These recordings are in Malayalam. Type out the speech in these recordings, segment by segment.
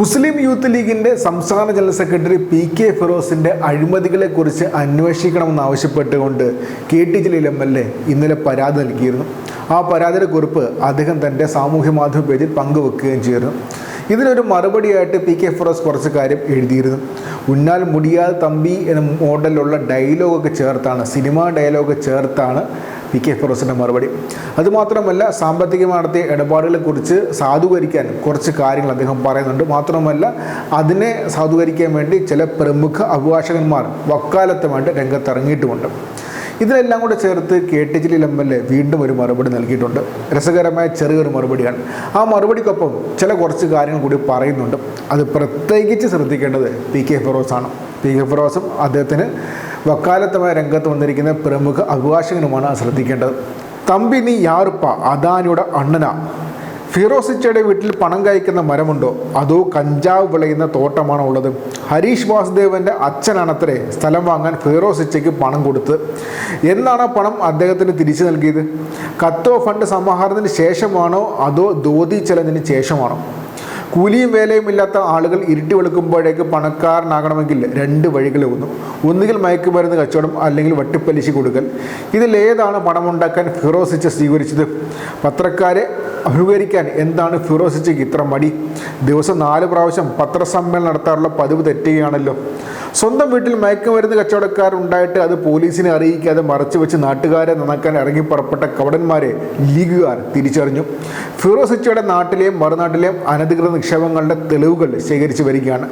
മുസ്ലിം യൂത്ത് ലീഗിന്റെ സംസ്ഥാന ജനറൽ സെക്രട്ടറി പി കെ ഫിറോസിന്റെ അഴിമതികളെക്കുറിച്ച് അന്വേഷിക്കണമെന്ന് ആവശ്യപ്പെട്ടുകൊണ്ട് K T Jaleel M L A ഇന്നലെ പരാതി നൽകിയിരുന്നു. ആ പരാതിയുടെ കുറിപ്പ് അദ്ദേഹം തന്റെ സാമൂഹ്യ മാധ്യമ പേജിൽ പങ്കുവെക്കുകയും ചെയ്തിരുന്നു. ഇതിനൊരു മറുപടിയായിട്ട് പി കെ ഫിറോസ് കുറച്ച് കാര്യം എഴുതിയിരുന്നു. ഉന്നാൽ മുടിയാൽ തമ്പി എന്ന മോഡലിലുള്ള ഡയലോഗൊക്കെ ചേർത്താണ് സിനിമ ഡയലോഗ് ചേർത്താണ് പി കെ ഫിറോസിന്റെ മറുപടി. അതുമാത്രമല്ല സാമ്പത്തികമായി നടത്തിയ ഇടപാടുകളെക്കുറിച്ച് സാധൂകരിക്കാൻ കുറച്ച് കാര്യങ്ങൾ അദ്ദേഹം പറയുന്നുണ്ട്. മാത്രമല്ല അതിനെ സാധൂകരിക്കാൻ വേണ്ടി ചില പ്രമുഖ അഭിഭാഷകന്മാർ വക്കാലത്തുമായിട്ട് രംഗത്തിറങ്ങിയിട്ടുമുണ്ട്. ഇതിനെല്ലാം കൂടെ ചേർത്ത് K T Jaleel M L A വീണ്ടും ഒരു മറുപടി നൽകിയിട്ടുണ്ട്. രസകരമായ ചെറിയൊരു മറുപടിയാണ്. ആ മറുപടിക്കൊപ്പം ചില കുറച്ച് കാര്യങ്ങൾ കൂടി പറയുന്നുണ്ട്. അത് പ്രത്യേകിച്ച് ശ്രദ്ധിക്കേണ്ടത് പി കെ ഫിറോസാണ് പി കെ ഫിറോസും അദ്ദേഹത്തിന് വക്കാലത്തമായ രംഗത്ത് വന്നിരിക്കുന്ന പ്രമുഖ അഭിഭാഷകനുമാണ് ശ്രദ്ധിക്കേണ്ടത്. തമ്പി നീ യാറുപ്പ അദാനിയുടെ അണ്ണന. ഫിറോസിച്ചയുടെ വീട്ടിൽ പണം കഴിക്കുന്ന മരമുണ്ടോ? അതോ കഞ്ചാവ് വിളയുന്ന തോട്ടമാണോ ഉള്ളത്? ഹരീഷ് വാസുദേവന്റെ അച്ഛനാണത്രേ സ്ഥലം വാങ്ങാൻ ഫിറോസിച്ചയ്ക്ക് പണം കൊടുത്തത് എന്നാണ് പണം അദ്ദേഹത്തിന് തിരിച്ചു നൽകിയത്? കത്തോ ഫണ്ട് സമാഹരണത്തിന് ശേഷമാണോ? അതോ ധോതി ചലഞ്ചിന് ശേഷമാണോ? കൂലിയും വേലയും ഇല്ലാത്ത ആളുകൾ ഇരുട്ടി വെളുക്കുമ്പോഴേക്ക് പണക്കാരനാകണമെങ്കിൽ രണ്ട് വഴികളെ ഒന്നു ഒന്നുകിൽ മയക്കുമരുന്ന് കച്ചവടം അല്ലെങ്കിൽ വട്ടിപ്പലിശ കൊടുക്കൽ. ഇതിലേതാണ് പണമുണ്ടാക്കാൻ ഫിറോസിച്ച് സ്വീകരിച്ചത്? പത്രക്കാരെ അഭിമുഖീകരിക്കാൻ എന്താണ് ഫിറോസിച്ചയ്ക്ക് ഇത്ര മടി? ദിവസം നാല് പ്രാവശ്യം പത്രസമ്മേളനം നടത്താറുള്ള പതിവ് തെറ്റുകയാണല്ലോ. സ്വന്തം വീട്ടിൽ മയക്കുമരുന്ന് കച്ചവടക്കാരുണ്ടായിട്ട് അത് പോലീസിനെ അറിയിക്കാതെ മറച്ചു വെച്ച് നാട്ടുകാരെ നന്നാക്കാൻ ഇറങ്ങി പുറപ്പെട്ട കവടന്മാരെ ലീഗുകാർ തിരിച്ചറിഞ്ഞു. ഫിറോസിച്ചയുടെ നാട്ടിലെയും മറുനാട്ടിലെയും അനധികൃത നിക്ഷേപങ്ങളുടെ തെളിവുകൾ ശേഖരിച്ചു വരികയാണ്.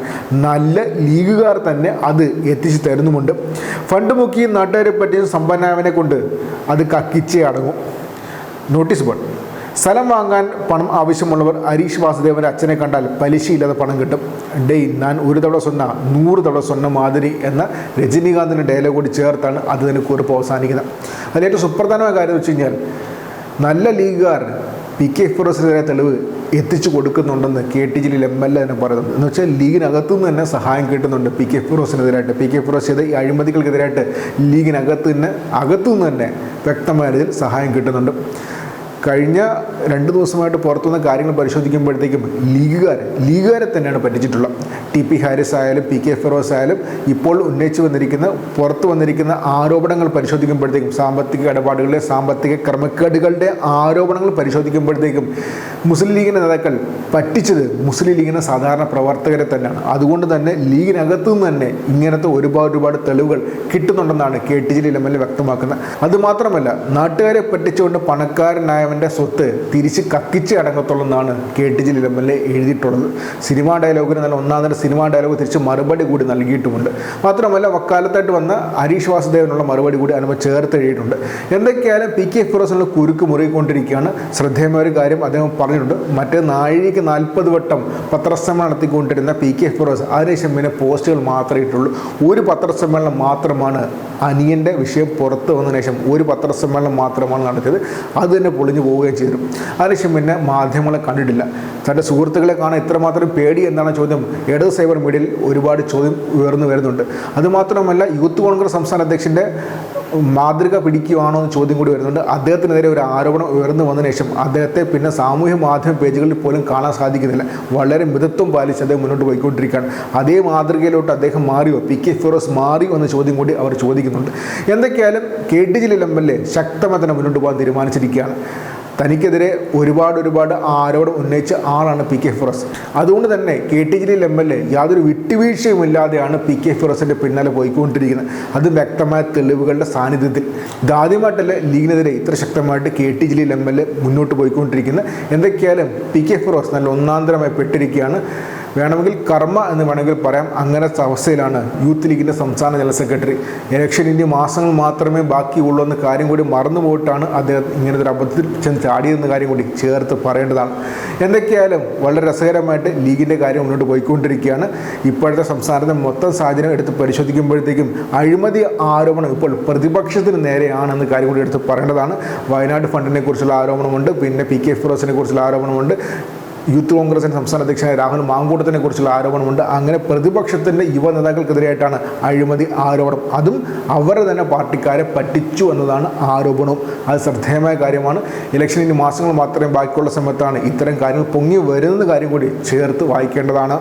നല്ല ലീഗുകാർ തന്നെ അത് എത്തിച്ചു തരുന്നുമുണ്ട്. ഫണ്ട് മുക്കി നാട്ടുകാരെ പറ്റിയ സമ്പന്നായവനെ കൊണ്ട് അത് കക്കിച്ചേ അടങ്ങും. Notice board. സ്ഥലം വാങ്ങാൻ പണം ആവശ്യമുള്ളവർ ഹരീഷ് വാസുദേവന്റെ അച്ഛനെ കണ്ടാൽ പലിശയില്ലാതെ പണം കിട്ടും. ഡേയ് ഞാൻ ഒരു തവണ സ്വന്ന നൂറ് തവണ സ്വന്ന മാതിരി എന്ന രജനീകാന്തിന്റെ ഡയലോഗ് കൂടി ചേർത്താണ് അത് തന്നെ കുറിപ്പ് അവസാനിക്കുന്നത്. അതിലേറ്റവും സുപ്രധാനമായ കാര്യം വെച്ച് കഴിഞ്ഞാൽ നല്ല ലീഗുകാർ പി കെ ഫിറോസിനെതിരെ തെളിവ് എത്തിച്ചു കൊടുക്കുന്നുണ്ടെന്ന് K T Jaleel M L A തന്നെ പറയുന്നത് എന്ന് വെച്ചാൽ ലീഗിനകത്തു നിന്ന് തന്നെ സഹായം കിട്ടുന്നുണ്ട് പി കെ ഫിറോസിനെതിരായിട്ട് പി കെ ഫിറോസ് ചെയ്ത ഈ അഴിമതികൾക്കെതിരായിട്ട് ലീഗിനകത്ത് തന്നെ അകത്തു നിന്ന് തന്നെ വ്യക്തമായ രീതിയിൽ സഹായം കിട്ടുന്നുണ്ട്. കഴിഞ്ഞ രണ്ട് ദിവസമായിട്ട് പുറത്തുനിന്ന് കാര്യങ്ങൾ പരിശോധിക്കുമ്പോഴത്തേക്കും ലീഗുകാർ ലീഗുകാരെ തന്നെയാണ് പറ്റിച്ചിട്ടുള്ളത്. ടി പി ഹാരിസ് ആയാലും പി കെ ഫിറോസ് ആയാലും ഇപ്പോൾ ഉന്നയിച്ചു വന്നിരിക്കുന്ന പുറത്തു വന്നിരിക്കുന്ന ആരോപണങ്ങൾ പരിശോധിക്കുമ്പോഴത്തേക്കും സാമ്പത്തിക ഇടപാടുകളിലെ സാമ്പത്തിക ക്രമക്കേടുകളുടെ ആരോപണങ്ങൾ പരിശോധിക്കുമ്പോഴത്തേക്കും മുസ്ലിം ലീഗിന്റെ നേതാക്കൾ പറ്റിച്ചത് മുസ്ലിം ലീഗിന്റെ സാധാരണ പ്രവർത്തകരെ തന്നെയാണ്. അതുകൊണ്ട് തന്നെ ലീഗിനകത്തു നിന്ന് തന്നെ ഇങ്ങനത്തെ ഒരുപാട് ഒരുപാട് തെളിവുകൾ കിട്ടുന്നുണ്ടെന്നാണ് K T Jaleel M L A വ്യക്തമാക്കുന്നത്. അതുമാത്രമല്ല നാട്ടുകാരെ പറ്റിച്ചുകൊണ്ട് പണക്കാരനായവന്റെ സ്വത്ത് തിരിച്ച് കത്തിച്ച് അടങ്ങത്തുള്ളൂ എന്നാണ് K T Jaleel M L A എഴുതിയിട്ടുള്ളത്. സിനിമാ ഡയലോഗിന് നല്ല ഒന്നാം സിനിമാ ഡയലോഗ് തിരിച്ച് മറുപടി കൂടി നൽകിയിട്ടുമുണ്ട്. മാത്രമല്ല വക്കാലത്തായിട്ട് വന്ന ഹരീഷ് വാസുദേവനുള്ള മറുപടി കൂടി അനുഭവം ചേർത്ത് എഴുതിയിട്ടുണ്ട്. എന്തൊക്കെയായാലും പി കെ ഫിറോസിനുള്ള കുരുക്ക് മുറുകിക്കൊണ്ടിരിക്കുകയാണ് ശ്രദ്ധേയമായ ഒരു കാര്യം അദ്ദേഹം പറഞ്ഞിട്ടുണ്ട്. മറ്റേ നാഴികയ്ക്ക് നാൽപ്പത് വട്ടം പത്രസമ്മേളനം നടത്തിക്കൊണ്ടിരുന്ന പി കെ ഫിറോസ് അതിനുശേഷം പിന്നെ പോസ്റ്റുകൾ മാത്രമേ ഇട്ടുള്ളൂ. ഒരു പത്രസമ്മേളനം മാത്രമാണ് അനിയന്റെ വിഷയം പുറത്ത് വന്നതിന് ശേഷം ഒരു പത്രസമ്മേളനം മാത്രമാണ് നടത്തിയത്. അത് തന്നെ പൊളിഞ്ഞു പോവുകയും ചെയ്തു. അതിനുശേഷം പിന്നെ മാധ്യമങ്ങളെ കണ്ടിട്ടില്ല. തന്റെ സുഹൃത്തുക്കളെ കാണാൻ ഇത്രമാത്രം പേടി എന്നാണ് ചോദ്യം. ഇടത് സൈബർ മീഡിയയിൽ ഒരുപാട് ചോദ്യം ഉയർന്നു വരുന്നുണ്ട്. അതുമാത്രമല്ല യൂത്ത് കോൺഗ്രസ് സംസ്ഥാന അധ്യക്ഷന്റെ മാതൃക പിടിക്കുകയാണോ എന്ന് ചോദ്യം കൂടി വരുന്നുണ്ട്. അദ്ദേഹത്തിനെതിരെ ഒരു ആരോപണം ഉയർന്നു വന്നതിന് ശേഷം അദ്ദേഹത്തെ പിന്നെ സാമൂഹ്യ മാധ്യമ പേജുകളിൽ പോലും കാണാൻ സാധിക്കുന്നില്ല. വളരെ മിതത്വം പാലിച്ച് അദ്ദേഹം മുന്നോട്ട് പോയിക്കൊണ്ടിരിക്കുകയാണ്. അതേ മാതൃകയിലോട്ട് അദ്ദേഹം മാറിയോ? പി കെ ഫിറോസ് മാറിയോ എന്ന ചോദ്യം കൂടി അവർ ചോദിക്കുന്നുണ്ട്. എന്തൊക്കെയായാലും K T Jaleel M L A ശക്തമായി തന്നെ മുന്നോട്ട് പോകാൻ തീരുമാനിച്ചിരിക്കുകയാണ്. തനിക്കെതിരെ ഒരുപാട് ഒരുപാട് ആരോട് ഉന്നയിച്ച ആളാണ് പി കെ ഫിറോസ്. അതുകൊണ്ട് തന്നെ K T Jaleel M L A യാതൊരു വിട്ടുവീഴ്ചയുമില്ലാതെയാണ് പി കെ ഫിറോസിന്റെ പിന്നാലെ പോയിക്കൊണ്ടിരിക്കുന്നത്. അത് വ്യക്തമായ തെളിവുകളുടെ സാന്നിധ്യത്തിൽ. ഇതാദ്യമായിട്ടല്ല ലീഗിനെതിരെ ഇത്ര ശക്തമായിട്ട് K T Jaleel M L A മുന്നോട്ട് പോയിക്കൊണ്ടിരിക്കുന്നത്. എന്തൊക്കെയായാലും പി കെ ഫിറോസ് നല്ല ഒന്നാന്തരമായി പെട്ടിരിക്കുകയാണ്. വേണമെങ്കിൽ കർമ്മ എന്ന് വേണമെങ്കിൽ പറയാം. അങ്ങനെ അവസ്ഥയിലാണ് യൂത്ത് ലീഗിന്റെ സംസ്ഥാന ജനറൽ സെക്രട്ടറി. ഇലക്ഷൻ ഇനി മാസങ്ങൾ മാത്രമേ ബാക്കിയുള്ളൂ എന്ന കാര്യം കൂടി മറന്നു പോയിട്ടാണ് അദ്ദേഹം ഇങ്ങനത്തെ ഒരു അബദ്ധത്തിൽ ചെന്ന് ചാടിയെന്ന കാര്യം കൂടി ചേർത്ത് പറയേണ്ടതാണ്. എന്തൊക്കെയായാലും വളരെ രസകരമായിട്ട് ലീഗിന്റെ കാര്യം മുന്നോട്ട് പോയിക്കൊണ്ടിരിക്കുകയാണ്. ഇപ്പോഴത്തെ സംസ്ഥാനത്തെ മൊത്തം സാഹചര്യം എടുത്ത് പരിശോധിക്കുമ്പോഴത്തേക്കും അഴിമതി ആരോപണം ഇപ്പോൾ പ്രതിപക്ഷത്തിന് നേരെയാണെന്ന കാര്യം കൂടി എടുത്ത് പറയേണ്ടതാണ്. വയനാട് ഫണ്ടിനെ കുറിച്ചുള്ള ആരോപണമുണ്ട്. പിന്നെ പി കെ ഫിറോസിനെ കുറിച്ചുള്ള ആരോപണമുണ്ട്. യൂത്ത് കോൺഗ്രസിന്റെ സംസ്ഥാന അധ്യക്ഷനായ രാഹുൽ മാങ്കൂട്ടത്തിനെ കുറിച്ചുള്ള ആരോപണമുണ്ട്. അങ്ങനെ പ്രതിപക്ഷത്തിന്റെ യുവ നേതാക്കൾക്കെതിരെയായിട്ടാണ് അഴിമതി ആരോപണം. അതും അവർ തന്നെ പാർട്ടിക്കാരെ പറ്റിച്ചു എന്നതാണ് ആരോപണവും. അത് ശ്രദ്ധേയമായ കാര്യമാണ്. ഇലക്ഷൻ ഇനി മാസങ്ങൾ മാത്രമേ ബാക്കിയുള്ള സമയത്താണ് ഇത്തരം കാര്യങ്ങൾ പൊങ്ങി വരുന്നത് കാര്യം കൂടി ചേർത്ത് വായിക്കേണ്ടതാണ്.